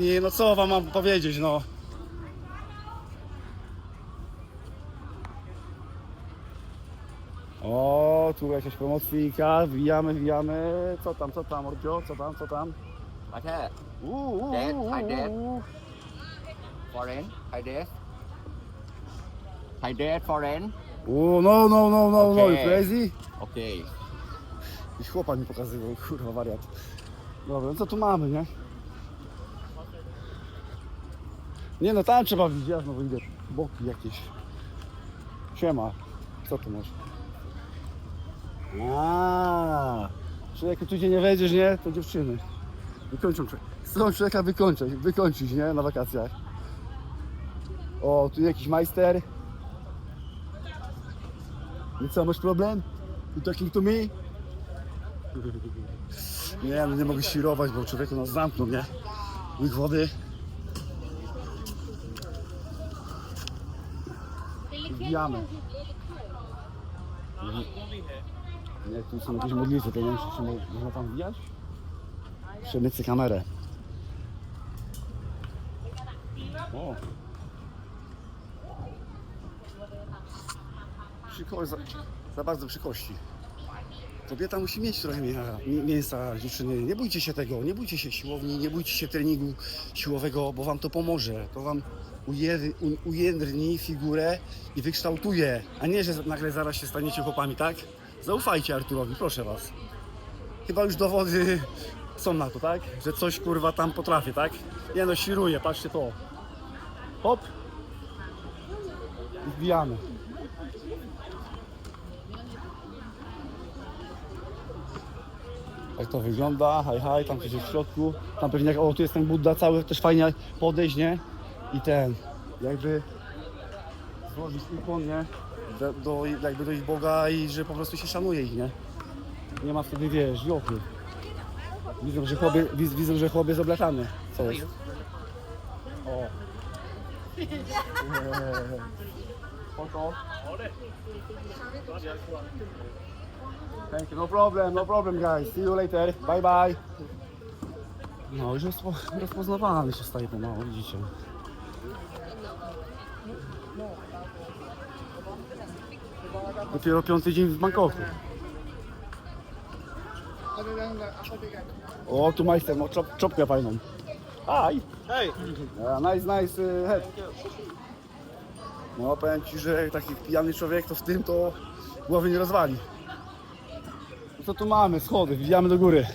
No co wam mam powiedzieć, no. O, tu jakaś promocyjka, wijamy, wijamy. Co tam, co tam, Ordzio, co tam, co tam? What's that? Hi Foreign, hi Dad. Hi Dad, foreign. Uuu, no, no, no, no, no, you Okej. crazy? Okay. I chłopak mi pokazywał, kurwa, wariat. Dobra, no co tu mamy, nie? Nie no, tam trzeba widzieć, ja znowu idę, boki jakieś. Siema, co tu masz? Aaa, czy jak tu nie wejdziesz, nie, to dziewczyny. Wykończą człowieka. Chcą człowieka wykończyć, wykończyć, nie, na wakacjach. O, tu jakiś majster. I co, masz problem? You talking to me? Nie, no nie mogę świrować, bo człowieku nas zamknął, nie? Łyk wody. Wbijamy. Nie, tu są jakieś modlitwy, to nie wiem, czy można tam wbijać? Przemycę kamerę. O. Przyko- za, za bardzo przy kości. Kobieta musi mieć trochę mięsa, mi- mięsa, dziewczyny. Nie bójcie się tego, nie bójcie się siłowni, nie bójcie się treningu siłowego, bo wam to pomoże. To wam ujędrni figurę i wykształtuje, a nie, że nagle zaraz się staniecie chłopami, tak? Zaufajcie Arturowi, proszę was. Chyba już dowody są na to, tak? Że coś kurwa tam potrafię, tak? Nie no, świruję, patrzcie to. Hop. Wbijamy. Jak to wygląda, haj haj, tam coś jest w środku, tam pewnie jak, o tu jest ten Budda cały, też fajnie podejść, nie? I ten, jakby złożyć ikon, nie? Do, do, jakby do ich Boga i że po prostu się szanuje ich, nie? Nie ma wtedy, wiesz, wiochy. Widzą, że chłopie, widzą, że chłop jest oblatany. Co jest? O. Spoko. Thank you, no problem, no problem guys. See you later. Bye bye. No już rozpo, rozpoznawalny się staje pomału, widzicie. Dopiero piąty dzień w Bangkoku. O, tu majster ma czop, czopkę fajną. Aj! Hej! Yeah, nice, nice uh, head. No powiem Ci, że taki pijany człowiek to w tym to głowy nie rozwali. No co tu mamy? Schody, wbijamy do góry.